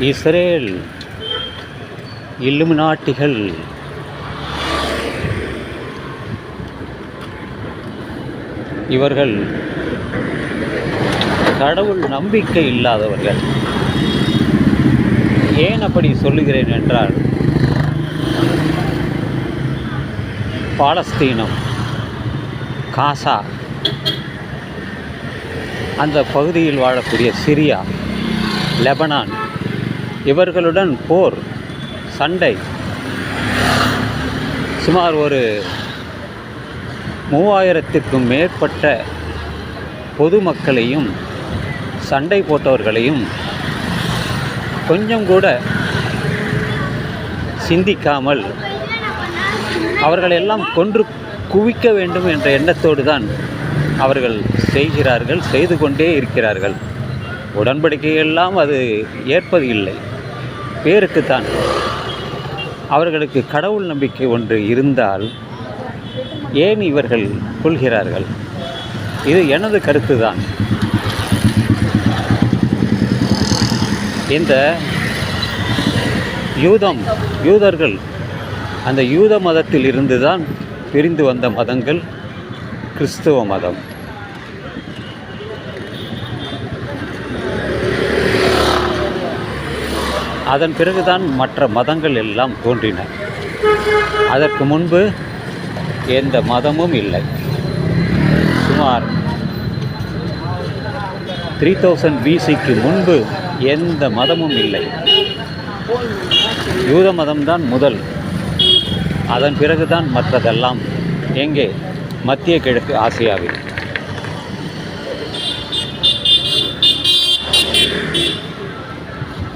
Israel இல்லுமினாட்டிகள் இவர்கள் கடவுள் நம்பிக்கை இல்லாதவர்கள். ஏன் அப்படி சொல்லுகிறேன் என்றால் பாலஸ்தீனம் காசா அந்த பகுதியில் வாழக்கூடிய சிரியா லெபனான் இவர்களுடன் போர் சண்டை. சுமார் ஒரு மூவாயிரத்திற்கும் மேற்பட்ட பொதுமக்களையும் சண்டை போட்டவர்களையும் கொஞ்சம் கூட சிந்திக்காமல் அவர்களெல்லாம் கொன்று குவிக்க வேண்டும் என்ற எண்ணத்தோடு தான் அவர்கள் செய்கிறார்கள் செய்து கொண்டே இருக்கிறார்கள். உடன்படிக்கையெல்லாம் அது ஏற்பது இல்லை பேருக்குத்தான். அவர்களுக்கு கடவுள் நம்பிக்கை ஒன்று இருந்தால் ஏன் இவர்கள் கொள்கிறார்கள்? இது எனது கருத்து தான் இந்த யூதம் யூதர்கள் அந்த யூத மதத்தில் இருந்து தான் பிரிந்து வந்த மதங்கள் கிறிஸ்துவ மதம். அதன் பிறகுதான் மற்ற மதங்கள் எல்லாம் தோன்றின. அதற்கு முன்பு எந்த மதமும் இல்லை. சுமார் த்ரீ தௌசண்ட் பிசிக்கு முன்பு எந்த மதமும் இல்லை. யூத மதம்தான் முதல். அதன் பிறகுதான் மற்றதெல்லாம் எங்கே? மத்திய கிழக்கு ஆசியாவில்.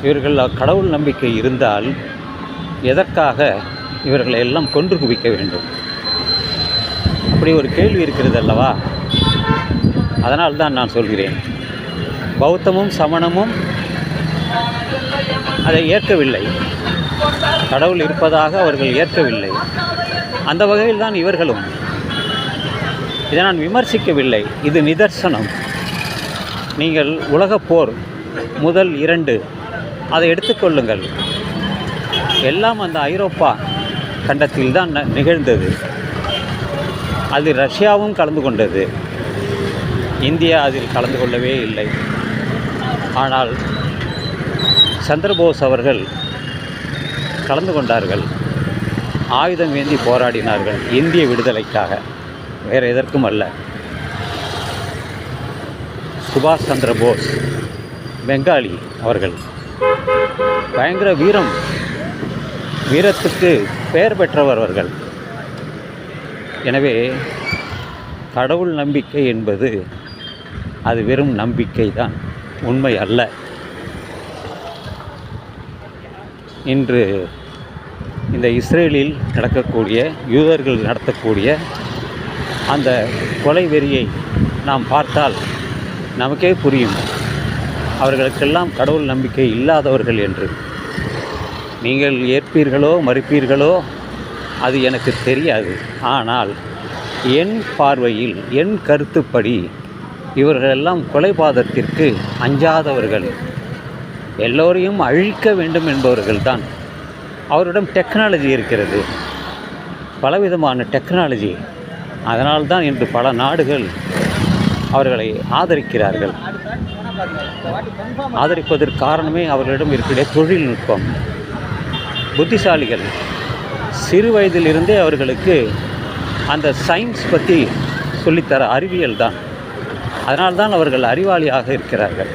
இவர்கள் கடவுள் நம்பிக்கை இருந்தால் எதற்காக இவர்களை எல்லாம் கொன்று குவிக்க வேண்டும்? அப்படி ஒரு கேள்வி இருக்கிறது அல்லவா? அதனால் தான் நான் சொல்கிறேன். பௌத்தமும் சமணமும் அதை ஏற்கவில்லை. கடவுள் இருப்பதாக அவர்கள் ஏற்கவில்லை. அந்த வகையில் தான் இவர்களும். இதை நான் விமர்சிக்கவில்லை. இது நிதர்சனம். நீங்கள் உலகப் போர் முதல் இரண்டு அதை எடுத்துக்கொள்ளுங்கள் எல்லாம் அந்த ஐரோப்பா கண்டத்தில் தான் ந- நிகழ்ந்தது. அதில் ரஷ்யாவும் கலந்து கொண்டது. இந்தியா அதில் கலந்து கொள்ளவே இல்லை. ஆனால் சந்திரபோஸ் அவர்கள் கலந்து கொண்டார்கள். ஆயுதம் ஏந்தி போராடினார்கள் இந்திய விடுதலைக்காக. வேறு எதற்கும் அல்ல. சுபாஷ் சந்திர போஸ் பெங்காலி அவர்கள் பயங்கர வீரம். வீரத்துக்கு பெயர் பெற்றவர் அவர்கள். எனவே கடவுள் நம்பிக்கை என்பது அது வெறும் நம்பிக்கை தான். உண்மை அல்ல. இன்று இந்த இஸ்ரேலில் நடக்கக்கூடிய யூதர்கள் நடத்தக்கூடிய அந்த கொலை வெறியை நாம் பார்த்தால் நமக்கே புரியும். அவர்களுக்கெல்லாம் கடவுள் நம்பிக்கை இல்லாதவர்கள் என்று. நீங்கள் ஏற்பீர்களோ மறுப்பீர்களோ அது எனக்கு தெரியாது. ஆனால் என் பார்வையில் என் கருத்துப்படி இவர்களெல்லாம் கொலைபாதத்திற்கு அஞ்சாதவர்கள். எல்லோரையும் அழிக்க வேண்டும் என்பவர்கள்தான். அவரிடம் டெக்னாலஜி இருக்கிறது. பலவிதமான டெக்னாலஜி. அதனால்தான் இன்று பல நாடுகள் அவர்களை ஆதரிக்கிறார்கள். ஆதரிப்பதற்கு காரணமே அவர்களிடம் இருக்கிற தொழில்நுட்பம். புத்திசாலிகள். சிறு வயதிலிருந்தே அவர்களுக்கு அந்த சயின்ஸ் பற்றி சொல்லித்தர அறிவியல் தான். அதனால்தான் அவர்கள் அறிவாளியாக இருக்கிறார்கள்.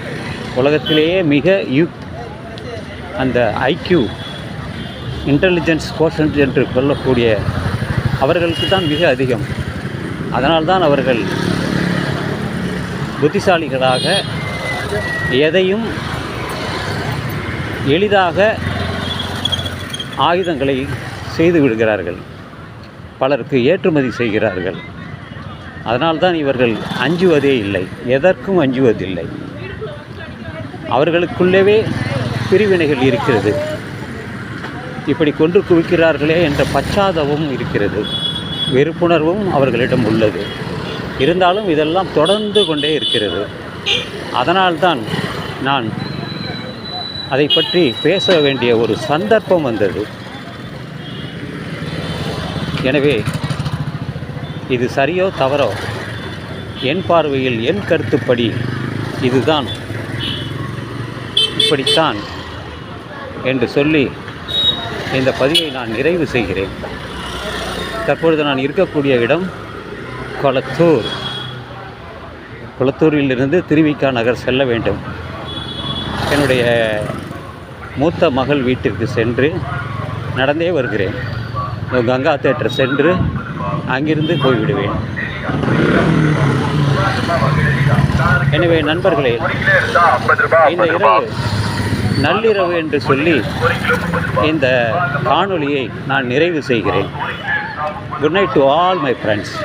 உலகத்திலேயே மிக யுக் அந்த ஐக்யூ இன்டெலிஜென்ஸ் கோஷன்ட் என்று சொல்லக்கூடிய அவர்களுக்கு தான் மிக அதிகம். அதனால்தான் அவர்கள் புத்திசாலிகளாக எதையும் எளிதாக ஆயுதங்களை செய்து விடுகிறார்கள். பலருக்கு ஏற்றுமதி செய்கிறார்கள். அதனால்தான் இவர்கள் அஞ்சுவதே இல்லை. எதற்கும் அஞ்சுவதில்லை. அவர்களுக்குள்ளவே பிரிவினைகள் இருக்கிறது. இப்படி கொன்று குவிக்கிறார்களே என்ற பச்சாதவும் இருக்கிறது. வெறுப்புணர்வும் அவர்களிடம் உள்ளது. இருந்தாலும் இதெல்லாம் தொடர்ந்து கொண்டே இருக்கிறது. அதனால்தான் நான் அதை பற்றி பேச வேண்டிய ஒரு சந்தர்ப்பம் வந்தது. எனவே இது சரியோ தவறோ? என் பார்வையில் என் கருத்துப்படி இதுதான். இப்படித்தான் என்று சொல்லி இந்த பதிவை நான் நிறைவு செய்கிறேன். தற்பொழுது நான் இருக்கக்கூடிய இடம் கொளத்தூர். குளத்தூரிலிருந்து திருவிக்கா நகர் செல்ல வேண்டும். என்னுடைய மூத்த மகள் வீட்டிற்கு சென்று நடந்தே வருகிறேன். கங்கா தேட்டர் சென்று அங்கிருந்து போய்விடுவேன். எனவே நண்பர்களே இந்த இரவு நள்ளிரவு என்று சொல்லி இந்த காணொளியை நான் நிறைவு செய்கிறேன். Good night to all my friends